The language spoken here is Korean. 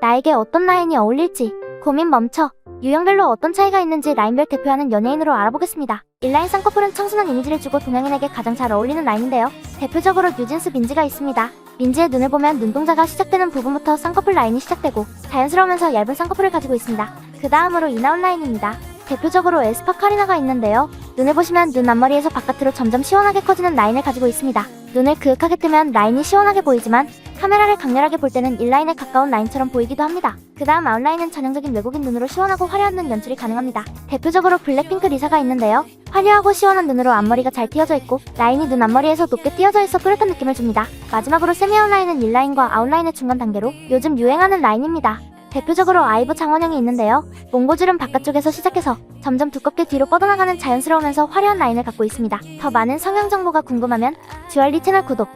나에게 어떤 라인이 어울릴지 고민 멈춰 유형별로 어떤 차이가 있는지 라인별 대표하는 연예인으로 알아보겠습니다. 인라인 쌍꺼풀은 청순한 이미지를 주고 동양인에게 가장 잘 어울리는 라인인데요. 대표적으로 뉴진스 민지가 있습니다. 민지의 눈을 보면 눈동자가 시작되는 부분부터 쌍꺼풀 라인이 시작되고 자연스러우면서 얇은 쌍꺼풀을 가지고 있습니다. 그 다음으로 이나온 라인입니다. 대표적으로 에스파 카리나가 있는데요. 눈을 보시면 눈 앞머리에서 바깥으로 점점 시원하게 커지는 라인을 가지고 있습니다. 눈을 그윽하게 뜨면 라인이 시원하게 보이지만 카메라를 강렬하게 볼 때는 인라인에 가까운 라인처럼 보이기도 합니다. 그 다음 아웃라인은 전형적인 외국인 눈으로 시원하고 화려한 눈 연출이 가능합니다. 대표적으로 블랙핑크 리사가 있는데요. 화려하고 시원한 눈으로 앞머리가 잘 띄어져 있고 라인이 눈 앞머리에서 높게 띄어져 있어 뚜렷한 느낌을 줍니다. 마지막으로 세미 아웃라인은 인라인과 아웃라인의 중간 단계로 요즘 유행하는 라인입니다. 대표적으로 아이브 장원영이 있는데요. 몽고줄은 바깥쪽에서 시작해서 점점 두껍게 뒤로 뻗어나가는 자연스러우면서 화려한 라인을 갖고 있습니다. 더 많은 성형 정보가 궁금하면 듀얼리 채널 구독,